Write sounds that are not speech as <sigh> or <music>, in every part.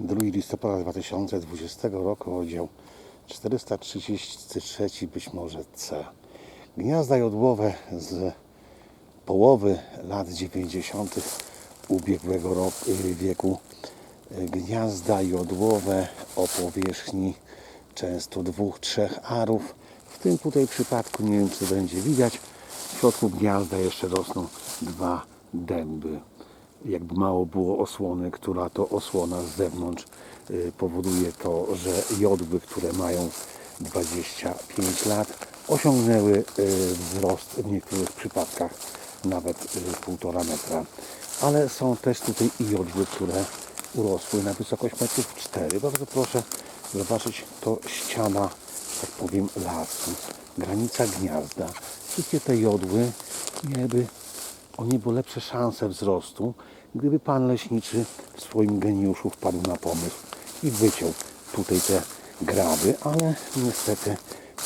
2 listopada 2020 roku, oddział 433 być może C. Gniazda jodłowe z połowy lat 90. ubiegłego roku, y, wieku. Gniazda jodłowe o powierzchni często dwóch, trzech arów. W tym tutaj przypadku, nie wiem czy będzie widać, w środku gniazda jeszcze rosną dwa dęby. Jakby mało było osłony, która to osłona z zewnątrz y, powoduje to, że jodły, które mają 25 lat, osiągnęły y, wzrost w niektórych przypadkach nawet y, półtora metra. Ale są też tutaj i jodły, które urosły na wysokość metrów 4. Bardzo proszę zobaczyć, to ściana, tak powiem, lasu, granica gniazda. Wszystkie te jodły miałyby o niebo lepsze szanse wzrostu, gdyby pan leśniczy w swoim geniuszu wpadł na pomysł i wyciął tutaj te graby, ale niestety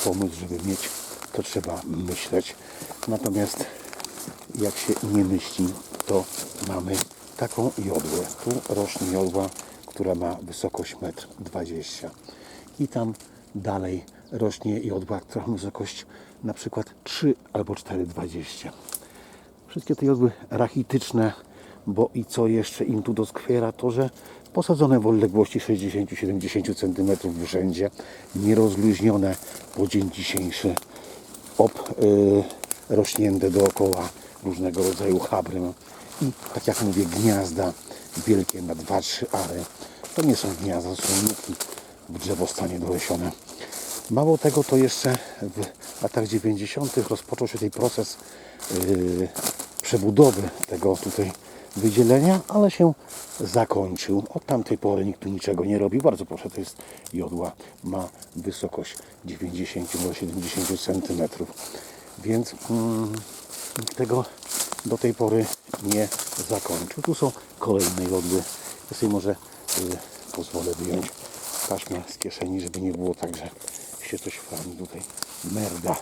pomysł, żeby mieć, to trzeba myśleć. Natomiast jak się nie myśli, to mamy taką jodłę. Tu rośnie jodła, która ma wysokość 1,20 m. I tam dalej rośnie jodła, która ma wysokość na przykład 3 albo 4,20 Wszystkie te jodły rachityczne, bo i co jeszcze im tu doskwiera, to że posadzone w odległości 60-70 cm w rzędzie, nierozluźnione po dzień dzisiejszy, ob, y, rośnięte dookoła różnego rodzaju chabrem i tak jak mówię gniazda wielkie na 2-3 ary. To nie są gniazda, to są nuki w drzewostanie dolesione. Mało tego, to jeszcze w latach 90. rozpoczął się ten proces yy, przebudowy tego tutaj wydzielenia, ale się zakończył. Od tamtej pory nikt tu niczego nie robi. Bardzo proszę, to jest jodła. Ma wysokość 90 do 70 cm. Więc mm, nikt tego do tej pory nie zakończył. Tu są kolejne jodły. Ja może y, pozwolę wyjąć taśmę z kieszeni, żeby nie było tak, że się coś fajnie tutaj merda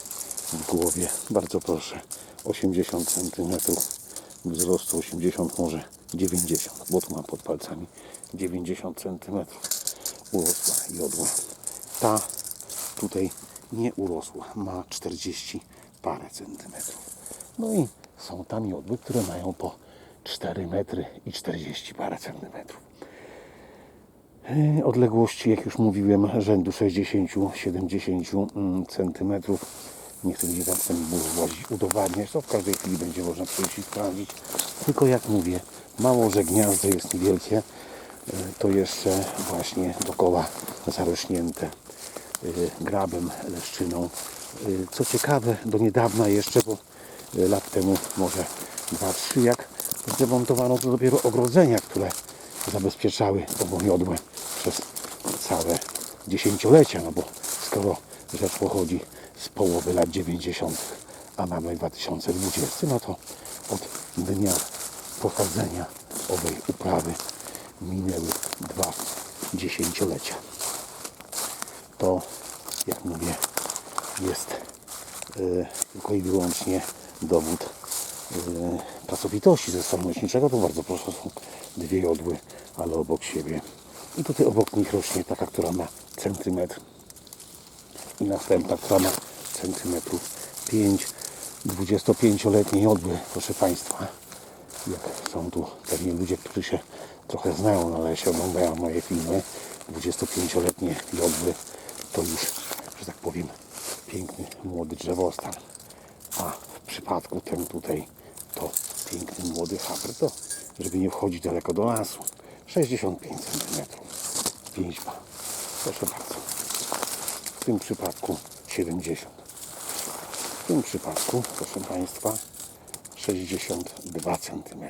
w głowie. Bardzo proszę. 80 cm wzrostu, 80 może 90, bo tu mam pod palcami 90 cm urosła jodła. Ta tutaj nie urosła, ma 40 parę centymetrów. No i są tam jodły, które mają po 4 metry i 40 parę centymetrów. Yy, Odległości, jak już mówiłem, rzędu 60-70 cm. Nie chcę gdzie tam ból włazić, udowadniać, to w każdej chwili będzie można przyjść i sprawdzić. Tylko jak mówię, mało, że gniazdo jest niewielkie, yy, to jeszcze właśnie dokoła zarośnięte yy, grabem, leszczyną. Co ciekawe, do niedawna jeszcze, bo lat temu może 2-3, jak zdemontowano to dopiero ogrodzenia, które zabezpieczały jodłę przez całe dziesięciolecia, no bo skoro rzecz pochodzi z połowy lat 90., a mamy 2020, no to od dnia pochodzenia owej uprawy minęły dwa dziesięciolecia. To, jak mówię, jest y, tylko i wyłącznie dowód pracowitości ze strony leśniczego. To bardzo proszę, są dwie jodły, ale obok siebie. I tutaj obok nich rośnie taka, która ma centymetr i następna, która ma centymetrów 5. 25-letnie jodły, proszę Państwa. Jak są tu pewnie ludzie, którzy się trochę znają na lesie, oglądają moje filmy. 25-letnie jodły to już, że tak powiem, piękny młody drzewostan. A w przypadku ten tutaj to piękny młody habr, to żeby nie wchodzić daleko do lasu. 65 cm. 5 ma. Proszę bardzo. W tym przypadku 70. W tym przypadku, proszę Państwa, 62 cm.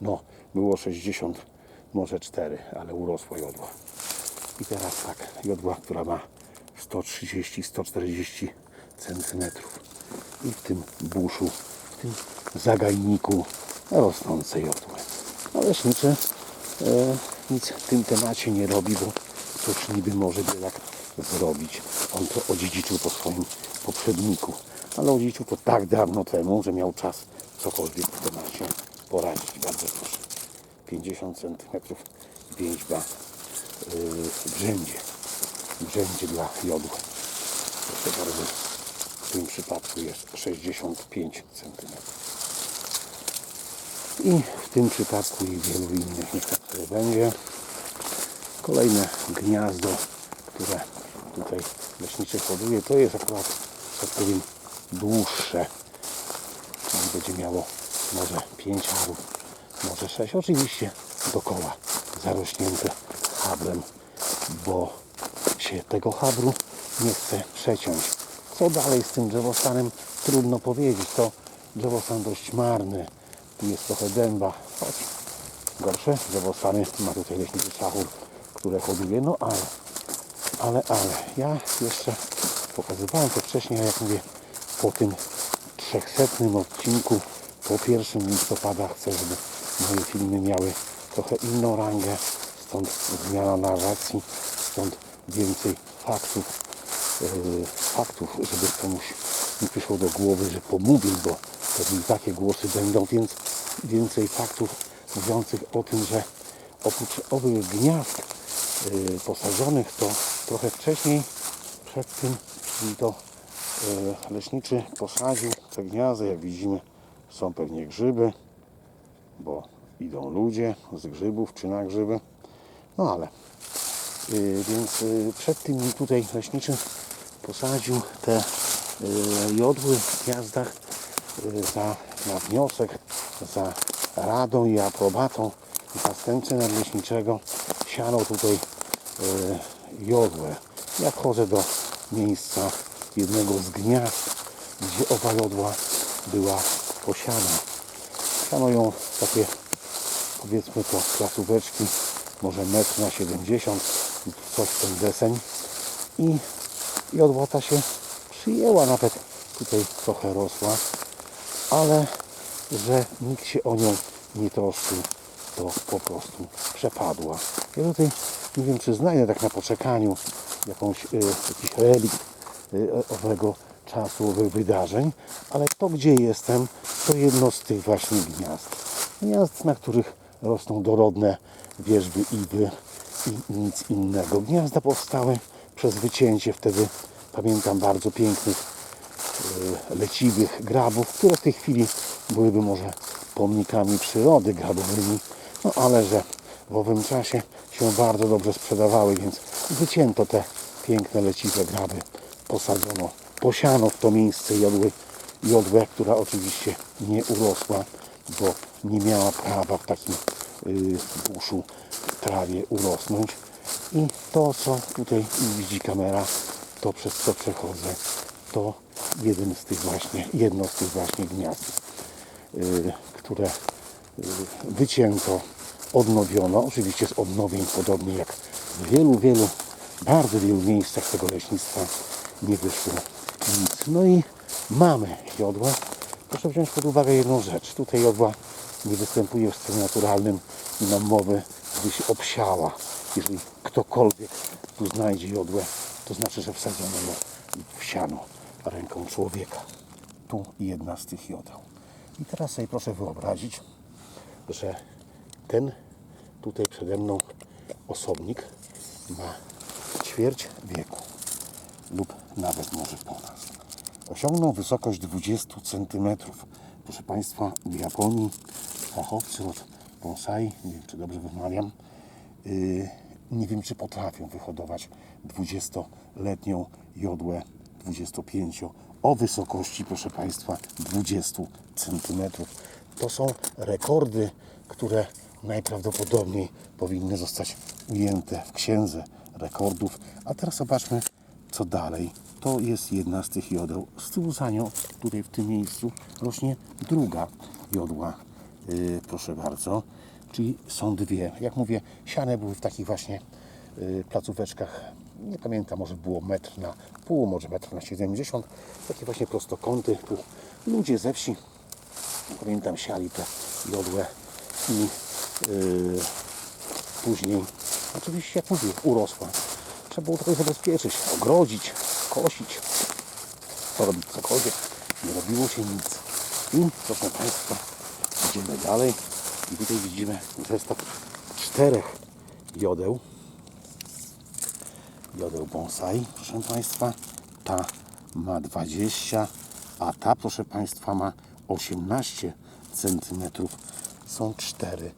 No, było 60, może 4, ale urosła jodła. I teraz tak, jodła, która ma 130-140 cm. I w tym buszu, tym zagajniku rosnące jodły. A leśniczy e, nic w tym temacie nie robi, bo cóż niby może bielak zrobić. On to odziedziczył po swoim poprzedniku. Ale odziedziczył to tak dawno temu, że miał czas cokolwiek w temacie poradzić. Bardzo proszę. 50 cm więźba yy, brzędzie. Brzędzie dla jodły. Proszę bardzo, w tym przypadku jest 65 cm. I w tym przypadku i wielu innych niech tak sobie będzie. Kolejne gniazdo, które tutaj leśniczy hoduje, to jest akurat, tak powiem, dłuższe. On będzie miało może 5 arów, może 6. Oczywiście dokoła zarośnięte habrem, bo się tego habru nie chce przeciąć. Co dalej z tym drzewostanem? Trudno powiedzieć. To drzewostan dość marny. Tu jest trochę dęba, choć gorsze drzewostany ma tutaj leśniczy szachur, które hoduje. No ale, ale, ale. Ja jeszcze pokazywałem to wcześniej, a jak mówię, po tym 300 odcinku, po 1 listopada chcę, żeby moje filmy miały trochę inną rangę, stąd zmiana narracji, stąd więcej faktów, faktów, żeby komuś nie przyszło do głowy, że pomówił, bo pewnie takie głosy będą, więc więcej faktów mówiących o tym, że oprócz owych gniazd yy, posadzonych, to trochę wcześniej, przed tym, to yy, leśniczy posadził te gniazda, jak widzimy są pewnie grzyby, bo idą ludzie z grzybów czy na grzyby. No ale więc przed tym tutaj leśniczy posadził te yy, jodły w gniazdach yy, za, na wniosek, za radą i aprobatą zastępcy nadleśniczego siano tutaj yy, jodłę. Ja wchodzę do miejsca jednego z gniazd, gdzie owa jodła była posiana. Siano ją takie powiedzmy to placóweczki, może metr na 70, coś w ten deseń i jodłota się przyjęła, nawet tutaj trochę rosła, ale że nikt się o nią nie troszczył, to po prostu przepadła. Ja tutaj nie wiem, czy znajdę tak na poczekaniu jakąś, y, jakiś relikt y, owego czasu, owych wydarzeń, ale to, gdzie jestem, to jedno z tych właśnie gniazd. Gniazd, na których rosną dorodne wierzby, iwy i nic innego. Gniazda powstały przez wycięcie wtedy, pamiętam, bardzo pięknych y, leciwych grabów, które w tej chwili byłyby może pomnikami przyrody grabowymi, no ale że w owym czasie się bardzo dobrze sprzedawały, więc wycięto te piękne leciwe graby, posadzono, posiano w to miejsce jodły, jodłę, która oczywiście nie urosła, bo nie miała prawa w takim y, buszu trawie urosnąć. I to, co tutaj widzi kamera, to przez co przechodzę, to jeden z tych właśnie, jedno z tych właśnie gniazd, y, które y, wycięto, odnowiono. Oczywiście z odnowień, podobnie jak w wielu, wielu, bardzo wielu miejscach tego leśnictwa nie wyszło nic. No i mamy jodłę. Proszę wziąć pod uwagę jedną rzecz. Tutaj jodła nie występuje w stanie naturalnym. Nie mam mowy, gdy się obsiała. Jeżeli ktokolwiek tu znajdzie jodłę, to znaczy, że wsadzono ją w siano ręką człowieka. Tu jedna z tych jodeł. I teraz sobie proszę wyobrazić, że ten tutaj przede mną osobnik ma ćwierć wieku lub nawet może ponad. Osiągnął wysokość 20 cm. Proszę Państwa, w Japonii fachowcy od bonsai, nie wiem czy dobrze wymawiam, nie wiem czy potrafią wyhodować 20-letnią jodłę 25 o wysokości, proszę Państwa, 20 cm. To są rekordy, które najprawdopodobniej powinny zostać ujęte w księdze rekordów. A teraz zobaczmy, co dalej. To jest jedna z tych jodeł. Z tyłu za nią, tutaj w tym miejscu, rośnie druga jodła. Yy, proszę bardzo. Czyli są dwie. Jak mówię, siane były w takich właśnie yy, placóweczkach. Nie pamiętam, może było metr na pół, może metr na 70. Takie właśnie prostokąty. Tu ludzie ze wsi, pamiętam, siali te jodłę i yy, później, oczywiście jak mówię, urosła. Trzeba było trochę zabezpieczyć, ogrodzić, kosić, robić cokolwiek. Nie robiło się nic. I proszę Państwa, idziemy dalej. I tutaj widzimy zestaw czterech jodeł. jodeł bonsai, proszę Państwa. Ta ma 20, a ta, proszę Państwa, ma 18 cm. Są cztery.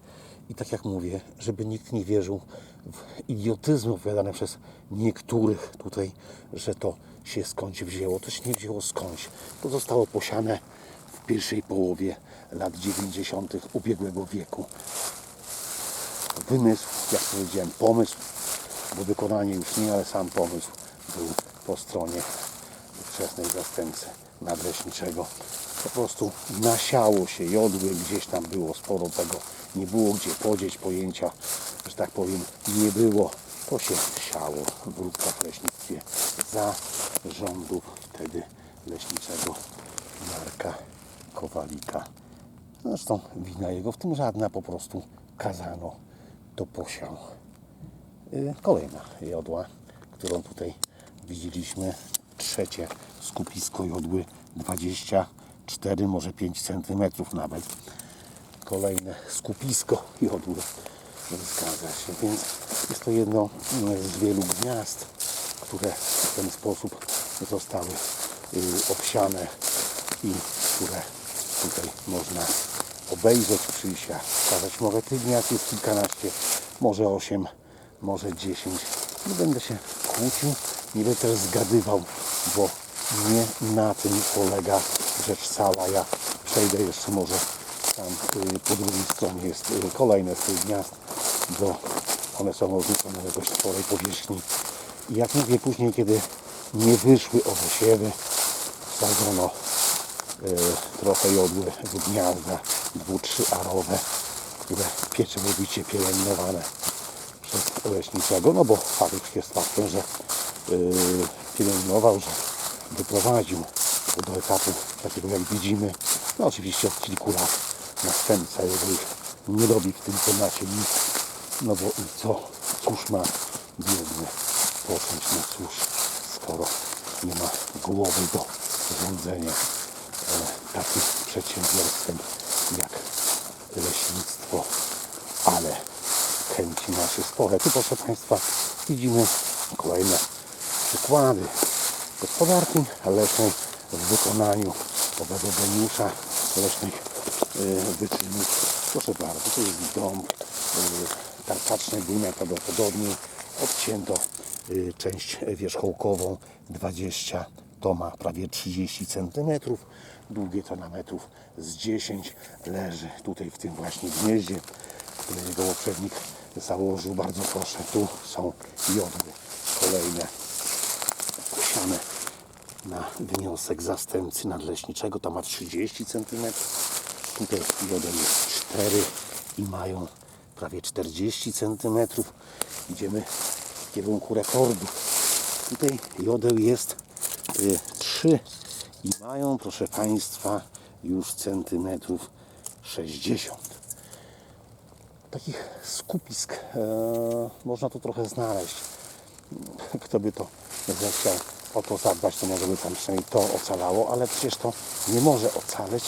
I tak jak mówię, żeby nikt nie wierzył w idiotyzmy opowiadane przez niektórych tutaj, że to się skądś wzięło. To się nie wzięło skądś. To zostało posiane w pierwszej połowie lat 90. ubiegłego wieku. Wymysł, jak powiedziałem, pomysł, bo wykonanie już nie, ale sam pomysł był po stronie ówczesnej zastępcy nadleśniczego. Po prostu nasiało się jodły, gdzieś tam było sporo tego, nie było gdzie podzieć pojęcia, że tak powiem, nie było. To się siało w Wróbkach w leśnictwie za rządów wtedy leśniczego Marka Kowalika. Zresztą wina jego w tym żadna, po prostu kazano to posiał. Y, Kolejna jodła, którą tutaj widzieliśmy. Trzecie skupisko jodły 24, może 5 cm nawet. Kolejne skupisko jodły. Zgadza się, więc jest to jedno z wielu gniazd, które w ten sposób zostały y, obsiane i które tutaj można obejrzeć, przyjść, a pokazać. Może tych gniazd jest kilkanaście, może osiem, może dziesięć. Nie będę się kłócił, nie będę też zgadywał, bo nie na tym polega rzecz cała. Ja przejdę jeszcze może tam y, po drugiej stronie jest y, kolejne z tych gniazd, bo one są rozrzucone na dość sporej powierzchni. I jak mówię później, kiedy nie wyszły owe siewy, wsadzono y, trochę jodły w gniazda dwu, trzy arowe, które pieczołowicie pielęgnowane przez leśniczego, no bo fakt jest faktem, że yy, pielęgnował, że doprowadził do etapu takiego jak widzimy. No oczywiście od kilku lat następca jego nie robi w tym temacie nic, no bo i co, cóż ma biedny począć, no cóż, skoro nie ma głowy do rządzenia e, takim przedsiębiorstwem leśnictwo, ale chęci nasze spore. Tu proszę Państwa widzimy kolejne przykłady gospodarki leśnej w wykonaniu owego geniusza leśnych y, wyczynów. Proszę bardzo, to jest dom y, tartaczny gunia prawdopodobnie. Odcięto y, część wierzchołkową 20 to ma prawie 30 cm, długie to na metrów z 10 leży tutaj w tym właśnie gnieździe, które jego poprzednik założył. Bardzo proszę, tu są jodły kolejne posiane na wniosek zastępcy nadleśniczego. To ma 30 cm. Tutaj jodel jest 4 i mają prawie 40 cm. Idziemy w kierunku rekordu. Tutaj jodeł jest y, 3 i mają, proszę Państwa, już centymetrów 60. Takich skupisk e, można tu trochę znaleźć. Kto by to zechciał o to zadbać, to może by tam przynajmniej to ocalało, ale przecież to nie może ocaleć,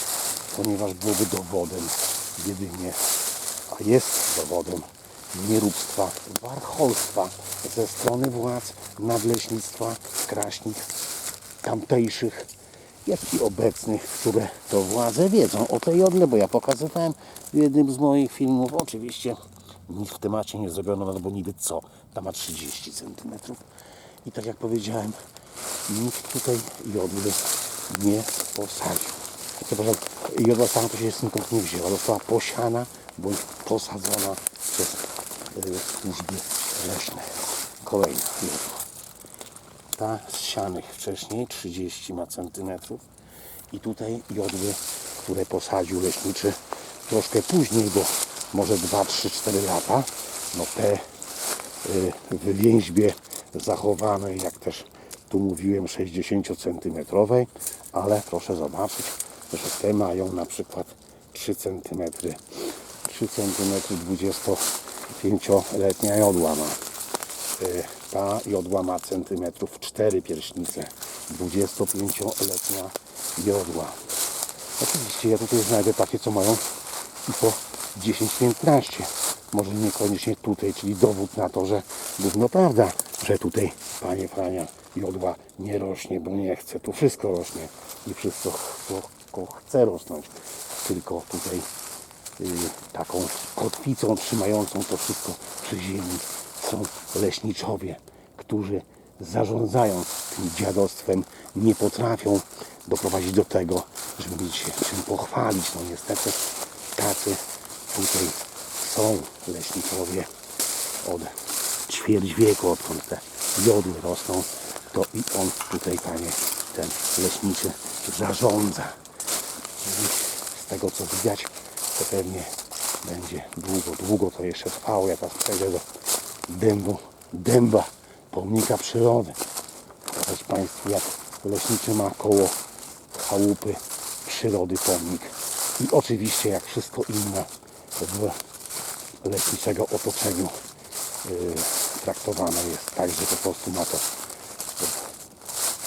ponieważ byłoby dowodem jedynie, a jest dowodem nieróbstwa, warcholstwa ze strony władz nadleśnictwa Kraśnik tamtejszych, jak i obecnych, które to władze wiedzą o tej jodle, bo ja pokazywałem w jednym z moich filmów. Oczywiście nic w temacie nie zrobiono, no bo niby co, tam ma 30 cm. I tak jak powiedziałem, nikt tutaj jodły nie posadził. Chyba, jodła sama to się skądś nie wzięła. Została posiana bądź posadzona przez y, służby leśne. Kolejna jodła. Ta z sianych wcześniej 30 ma centymetrów i tutaj jodły, które posadził leśniczy troszkę później, bo może 2, 3, 4 lata. No te y, w więźbie zachowanej, jak też tu mówiłem 60 centymetrowej, ale proszę zobaczyć, że te mają na przykład 3 cm 3 cm 25-letnia jodła ma. Ta jodła ma centymetrów 4 pierśnice. 25-letnia jodła. Oczywiście ja tutaj znajdę takie, co mają i po 10-15. może niekoniecznie tutaj, czyli dowód na to, że gówno prawda, że tutaj panie Frania jodła nie rośnie, bo nie chce. Tu wszystko rośnie i wszystko co chce rosnąć. Tylko tutaj y, taką kotwicą trzymającą to wszystko przy ziemi są leśniczowie, którzy zarządzając tym dziadostwem nie potrafią doprowadzić do tego, żeby mieć się czym pochwalić. No niestety tacy tutaj są leśniczowie od ćwierć wieku, odkąd te jodły rosną, to i on tutaj, panie, ten leśniczy zarządza. I z tego co widać, to pewnie będzie długo, długo to jeszcze trwało. Ja teraz przejdę do dębu, dęba, pomnika przyrody. Pokazać Państwu, jak leśniczy ma koło chałupy przyrody pomnik. I oczywiście, jak wszystko inne w leśniczego otoczeniu yy, traktowane jest tak, że po prostu ma to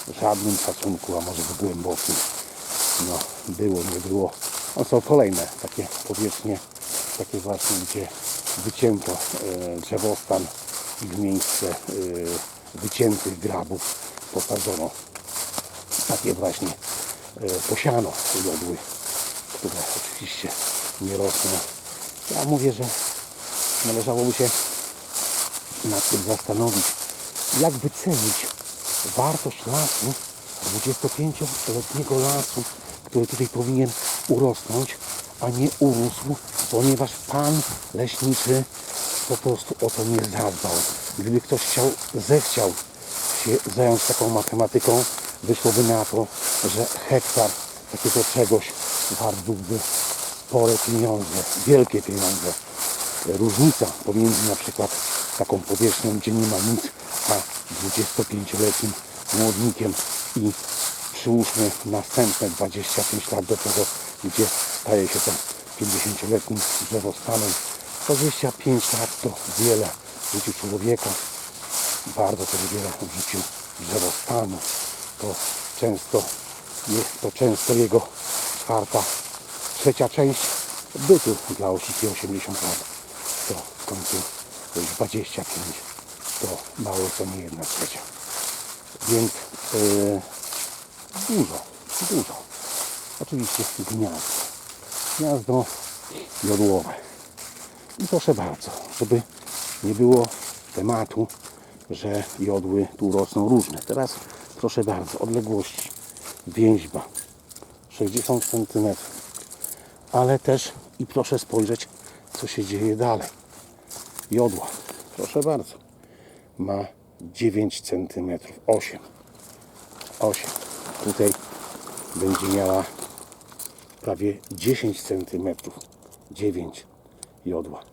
w żadnym szacunku, a może w głębokim. No, było, nie było. No są kolejne takie powierzchnie, takie właśnie, gdzie wycięto e, drzewostan i w miejsce e, wyciętych grabów posadzono takie właśnie e, posiano jodły, które oczywiście nie rosną. Ja mówię, że należałoby się nad tym zastanowić, jak wycenić wartość lasu, 25-letniego lasu, który tutaj powinien urosnąć, a nie urósł, ponieważ pan leśniczy po prostu o to nie zadbał. Gdyby ktoś chciał, zechciał się zająć taką matematyką, wyszłoby na to, że hektar takiego czegoś wart byłby spore pieniądze, wielkie pieniądze. Różnica pomiędzy na przykład taką powierzchnią, gdzie nie ma nic, a 25-letnim młodnikiem i przyłóżmy następne 25 lat do tego, gdzie staje się to 50-letnim drzewostanem. 25 lat to wiele w życiu człowieka, bardzo to wiele w życiu drzewostanu. To często jest to często jego czwarta, trzecia część bytu dla osiki 80 lat. To w końcu to już 25 to mało co nie jedna trzecia. Więc yy, dużo, dużo. Oczywiście gniazdo. Gniazdo jodłowe. I proszę bardzo, żeby nie było tematu, że jodły tu rosną różne. Teraz proszę bardzo, odległości więźba 60 cm. Ale też i proszę spojrzeć, co się dzieje dalej. Jodła, proszę bardzo, ma 9 cm, 8. 8. Tutaj będzie miała prawie 10 cm, 9 jodła.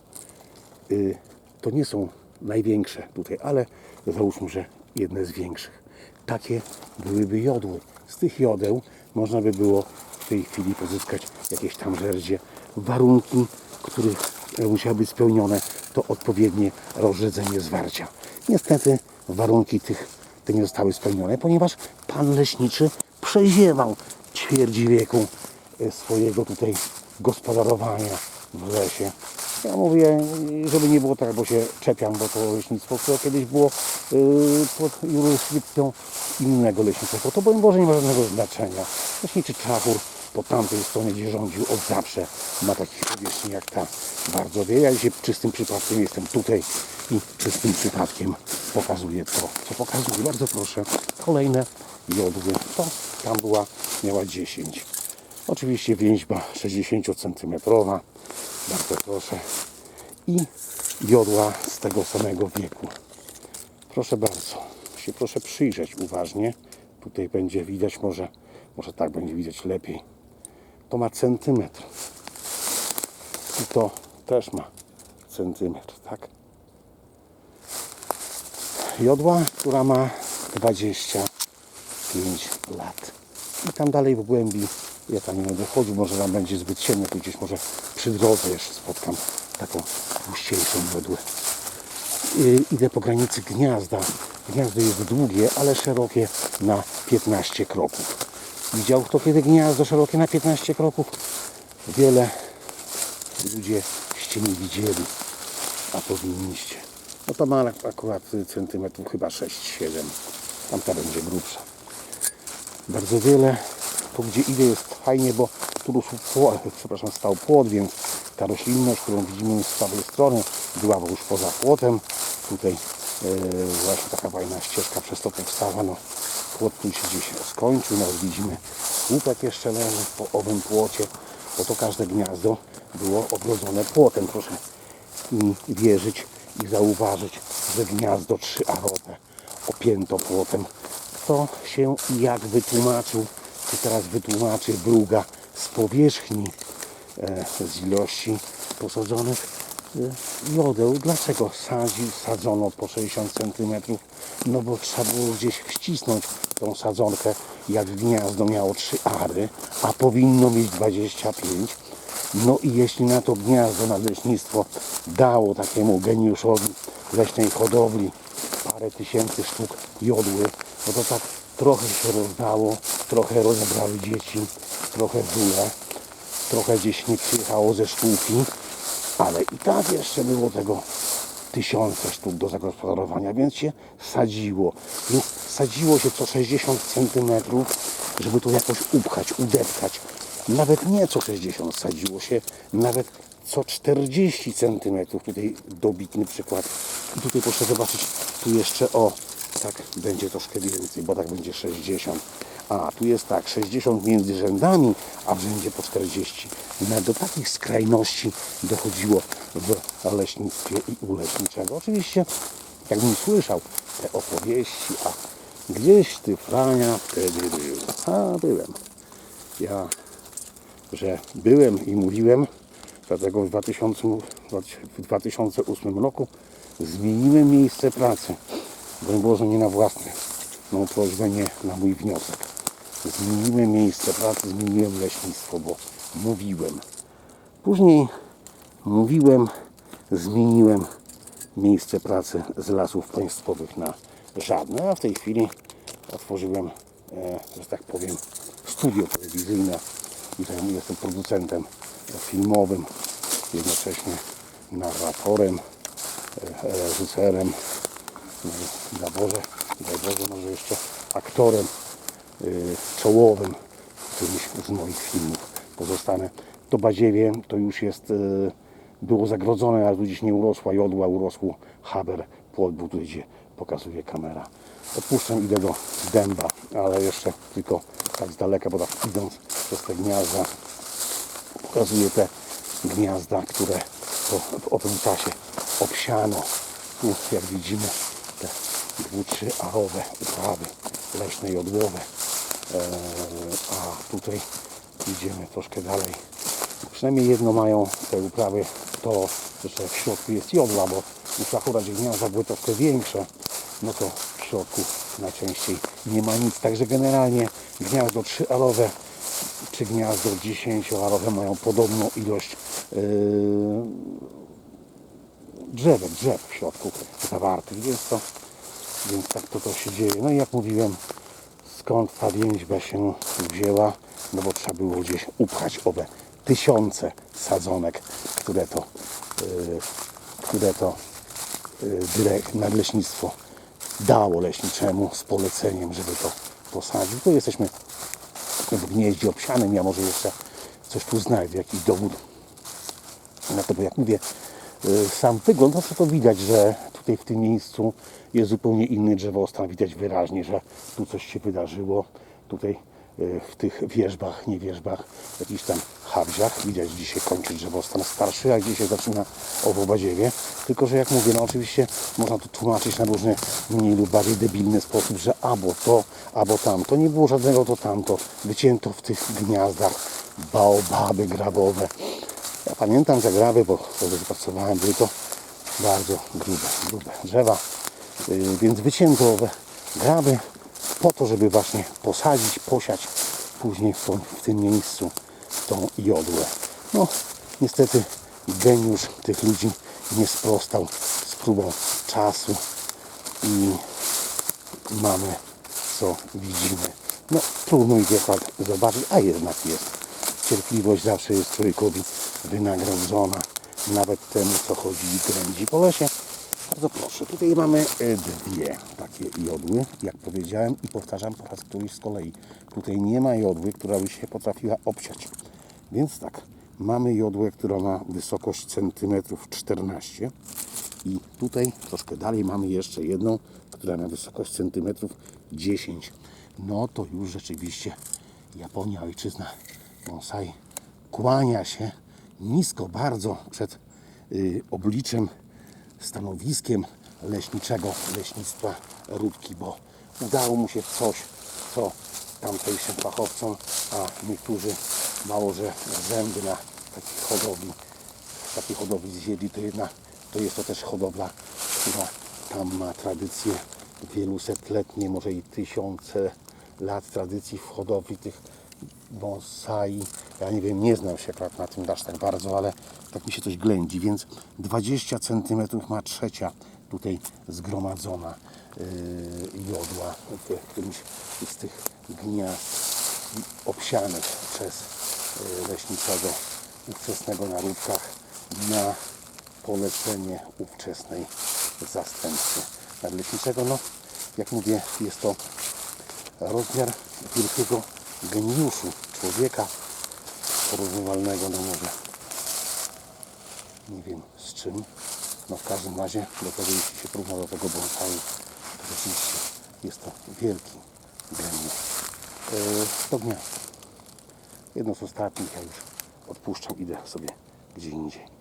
Y, to nie są największe tutaj, ale załóżmy, że jedne z większych. Takie byłyby jodły. Z tych jodeł można by było w tej chwili pozyskać jakieś tam żerdzie. Warunki, których musiały być spełnione, to odpowiednie rozrzedzenie zwarcia. Niestety warunki tych te nie zostały spełnione, ponieważ pan leśniczy przeziewał ćwierdzi wieku e, swojego tutaj gospodarowania w lesie. Ja mówię, żeby nie było tak, bo się czepiam, bo to leśnictwo, które kiedyś było yy, pod jurysdykcją innego leśnictwa, to broń Boże nie ma żadnego znaczenia. Leśniczy Czachur po tamtej stronie, gdzie rządził od zawsze, ma takich powierzchni jak ta bardzo wiele. Ja dzisiaj czystym przypadkiem jestem tutaj i czystym przypadkiem pokazuję to, co pokazuję. Bardzo proszę, kolejne jodły, to tam była, miała 10. Oczywiście więźba 60 cm. Bardzo proszę. I jodła z tego samego wieku. Proszę bardzo. Się proszę przyjrzeć uważnie. Tutaj będzie widać, może, może tak będzie widać lepiej. To ma centymetr. I to też ma centymetr, tak? Jodła, która ma 25 lat. I tam dalej w głębi, ja tam nie będę chodził, może tam będzie zbyt ciemno, tu gdzieś może przy drodze jeszcze spotkam taką tłuściejszą jodłę. Yy, Idę po granicy gniazda. Gniazdo jest długie, ale szerokie na 15 kroków. Widział kto kiedy gniazdo szerokie na 15 kroków? Wiele ludzie ście nie widzieli. a powinniście. No to ma akurat centymetrów chyba 6-7. Tamta będzie grubsza. Bardzo wiele. Tu gdzie idę jest fajnie, bo tu rósł płot, <laughs> przepraszam, stał płot, więc ta roślinność, którą widzimy z prawej strony, była już poza płotem. Tutaj e, właśnie taka fajna ścieżka przez to powstała. No, płot tu się gdzieś skończył, no widzimy słupek jeszcze leży po owym płocie, bo to każde gniazdo było ogrodzone płotem. Proszę mi wierzyć i zauważyć, że gniazdo trzyarowe opięto płotem. Kto się i jak wytłumaczył, czy teraz wytłumaczy Bruga z powierzchni, e, z ilości posadzonych e, jodeł. Dlaczego sadził, sadzono po 60 cm? No bo trzeba było gdzieś wcisnąć tą sadzonkę, jak gniazdo miało 3 ary, a powinno mieć 25. No i jeśli na to gniazdo nadleśnictwo dało takiemu geniuszowi leśnej hodowli parę tysięcy sztuk jodły, no to tak trochę się rozdało, trochę rozebrały dzieci, trochę żule, trochę gdzieś nie przyjechało ze szkółki, ale i tak jeszcze było tego tysiące sztuk do zagospodarowania, więc się sadziło. Więc sadziło się co 60 centymetrów, żeby to jakoś upchać, udeptać. Nawet nie co 60 sadziło się, nawet co 40 centymetrów. Tutaj dobitny przykład. I tutaj proszę zobaczyć, tu jeszcze o, tak będzie troszkę więcej, bo tak będzie 60. A tu jest tak, 60 między rzędami, a w rzędzie po 40. No, do takich skrajności dochodziło w leśnictwie i u leśniczego. Oczywiście, jakbym słyszał te opowieści, a gdzieś ty Frania wtedy był. A byłem. Ja, że byłem i mówiłem, dlatego w 2000, w 2008 roku zmieniłem miejsce pracy. Broń Boże, nie na własne. Mam prośbę, nie na mój wniosek. Zmieniłem miejsce pracy, zmieniłem leśnictwo, bo mówiłem. Później mówiłem, zmieniłem miejsce pracy z lasów państwowych na żadne, a w tej chwili otworzyłem, e, że tak powiem, studio telewizyjne i jestem producentem filmowym, jednocześnie narratorem, e, reżyserem, i dla Boże, daj Boże, może jeszcze aktorem y, czołowym którymś z moich filmów pozostanę. To Badziewie to już jest, y, było zagrodzone, ale tu gdzieś nie urosła jodła, urosł haber, płot tu, gdzie pokazuje kamera. Odpuszczam, idę do dęba, ale jeszcze tylko tak z daleka, bo tak idąc przez te gniazda pokazuję te gniazda, które w owym czasie obsiano. Jak widzimy te dwu, trzy arowe uprawy leśne i odłowe. Eee, a tutaj idziemy troszkę dalej. Przynajmniej jedno mają te uprawy to, że w środku jest jodła, bo akurat gdzie gniazda były troszkę większe, no to w środku najczęściej nie ma nic. Także generalnie gniazdo trzyarowe czy gniazdo dziesięcioarowe mają podobną ilość yy, drzewek, drzew w środku zawartych, więc to, więc tak to, to się dzieje. No i jak mówiłem, skąd ta więźba się wzięła, no bo trzeba było gdzieś upchać owe tysiące sadzonek, które to, yy, które to yy, nadleśnictwo dało leśniczemu z poleceniem, żeby to posadził. Tu jesteśmy w gnieździe obsianym, ja może jeszcze coś tu znajdę, jakiś dowód na to, bo jak mówię, sam wygląd, no to, to widać, że tutaj w tym miejscu jest zupełnie inny drzewostan. Widać wyraźnie, że tu coś się wydarzyło. Tutaj y, w tych wierzbach, nie wierzbach, jakichś tam habziach widać, gdzie się kończy drzewostan starszy, a gdzie się zaczyna owo badziewie. Tylko, że jak mówię, no oczywiście można to tłumaczyć na różny mniej lub bardziej debilny sposób, że albo to, albo tamto. Nie było żadnego to tamto. Wycięto w tych gniazdach baobaby grabowe. Ja pamiętam te graby, bo wtedy pracowałem, były to bardzo grube, grube drzewa. Yy, więc wycięto owe graby po to, żeby właśnie posadzić, posiać później w, w tym miejscu tą jodłę. No, niestety geniusz tych ludzi nie sprostał z próbą czasu i mamy co widzimy. No, trudno ich jak zobaczyć, a jednak jest. Cierpliwość zawsze jest człowiekowi wynagrodzona. nawet temu, co chodzi i kręci po lesie. Bardzo proszę, tutaj mamy e, dwie takie jodły, jak powiedziałem i powtarzam po raz któryś z kolei. Tutaj nie ma jodły, która by się potrafiła obsiać. Więc tak, mamy jodłę, która ma wysokość centymetrów 14 i tutaj troszkę dalej mamy jeszcze jedną, która ma wysokość centymetrów 10. No to już rzeczywiście Japonia, ojczyzna bonsai, kłania się nisko bardzo przed y, obliczem, stanowiskiem leśniczego leśnictwa Rudki, bo udało mu się coś, co tamtejszym fachowcom, a niektórzy mało, że zęby na takiej hodowli, takiej hodowli zjedli, to jedna, to jest to też hodowla, która tam ma tradycje wielusetletnie, może i tysiące lat tradycji w hodowli tych bonsai. Ja nie wiem, nie znam się akurat na tym aż tak bardzo, ale tak mi się coś ględzi, więc 20 cm ma trzecia tutaj zgromadzona yy, jodła w którymś z tych gniazd obsianych przez yy, leśniczego ówczesnego na Rudkach na polecenie ówczesnej zastępcy nadleśniczego. No, jak mówię, jest to rozmiar wielkiego geniuszu człowieka porównywalnego no może nie wiem z czym. No w każdym razie do tego jeśli się porówna do tego bonsai to rzeczywiście jest to wielki geniusz. To gniazdo jedno z ostatnich ja już odpuszczam idę sobie gdzie indziej